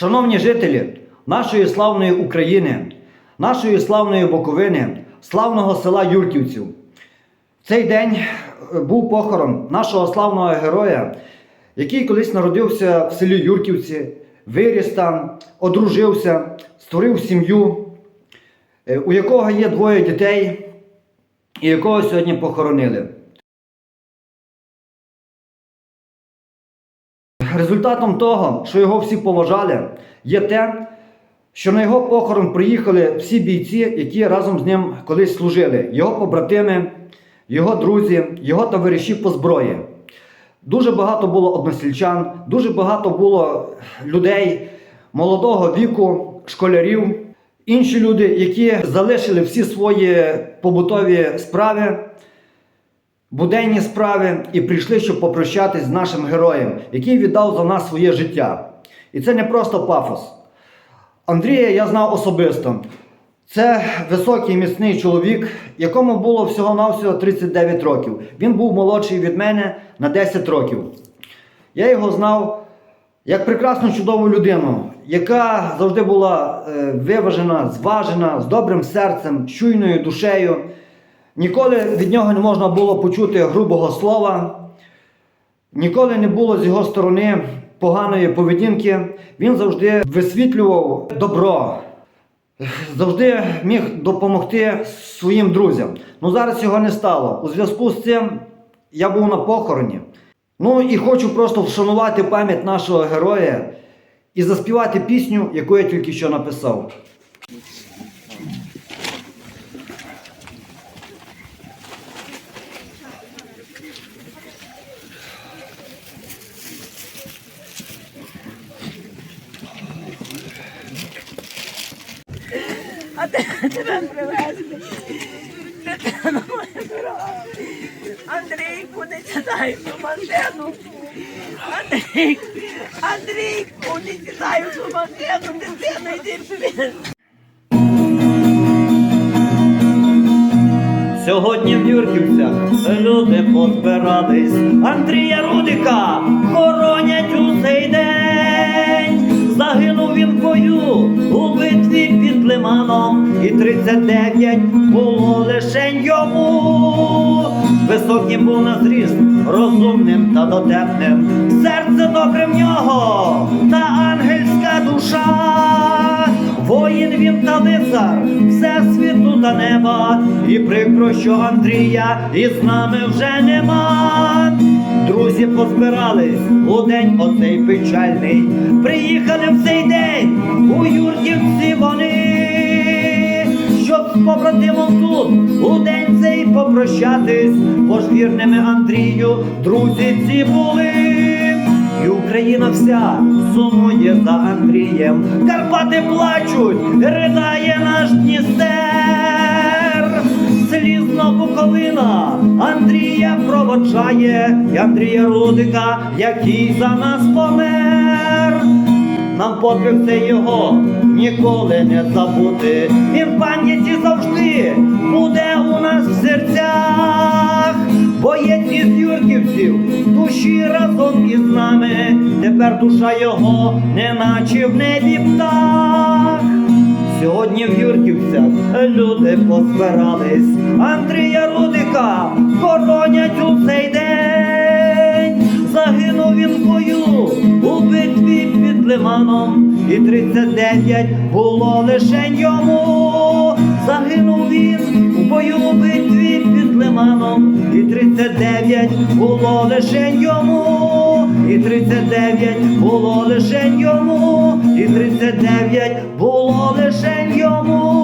Шановні жителі нашої славної України, нашої славної Буковини, славного села Юрківців, в цей день е, був похорон нашого славного героя, який колись народився в селі Юрківці, виріс там, одружився, створив сім'ю, е, у якого є двоє дітей, і якого сьогодні похоронили. Результатом того, що його всі поважали, є те, що на його похорон приїхали всі бійці, які разом з ним колись служили, його побратими, його друзі, його товариші по зброї. Дуже багато було односельчан, дуже багато було людей молодого віку, школярів, інші люди, які залишили всі свої побутові справи буденні справи і прийшли, щоб попрощатись з нашим героєм, який віддав за нас своє життя. І це не просто пафос. Андрія я знав особисто. Це високий міцний чоловік, якому було всього-навсього 39 років. Він був молодший від мене на 10 років. Я його знав як прекрасну чудову людину, яка завжди була е, виважена, зважена, з добрим серцем, чуйною душею. Ніколи від нього не можна було почути грубого слова, ніколи не було з його сторони поганої поведінки. Він завжди висвітлював добро, завжди міг допомогти своїм друзям. Ну зараз цього не стало. У зв'язку з цим я був на похороні. Ну і хочу просто вшанувати пам'ять нашого героя і заспівати пісню, яку я тільки що написав. А тебе привезли? Андрійку, не сідай в машину. Андрійку, Андрійку, не сідай в машину, дитина, йди сюди. Сьогодні в Юрківцях люди позбирались. Андрія Рудика хоронять у цей день. Загинув він в бою у битві лиманом, і 39 було лишень йому. Високим був на зріст, розумним та дотепним. Серце добре в нього та ангельська душа. Воїн він та лицар, все світу та неба, і прикро, що Андрія із нами вже нема. Друзі позбирались у день оцей печальний. Приїхали цей попрощатись, бо Андрію друзі ці були. І Україна вся сумує за Андрієм. Карпати плачуть, ридає наш Дністер. Слізно Буковина Андрія проводжає, і Андрія Рудика, який за нас помер. Нам подвиг цей його ніколи не забути. Він в пам'яті завжди буде у нас Тепер душа його, неначе в небі птах. Сьогодні в Юрківцях люди позбирались. Андрія Рудика хоронять у цей день. Загинув він в бою у битві під лиманом, і 39 було лишень йому. Загинув він у бою у битві під лиманом, і 39 було лишень йому, і 39 було лишень йому, і 39 було лишень йому.